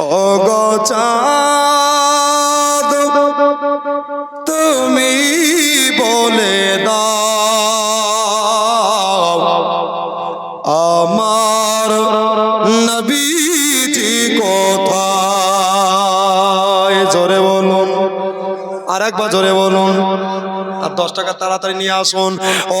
ও তুমি বলে দাও আমার নবীজি কোথায়? জোরে বলুন। আর একবার জোরে বলুন। আর দশ টাকা তাড়াতাড়ি নিয়ে আসুন। ও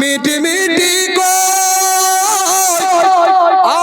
মিটি মিটি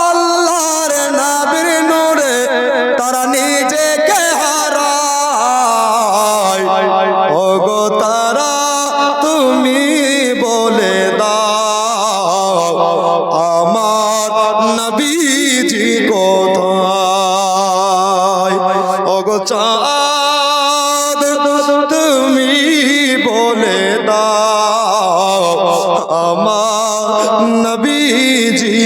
আল্লাহর নবীর নূরে তারা নিজেকে হারায়। ও গো তারা, তুমি বলে দাও, আমার নবীজি কোথায়? ও গো চাঁদ, তুমি আমার নবীজি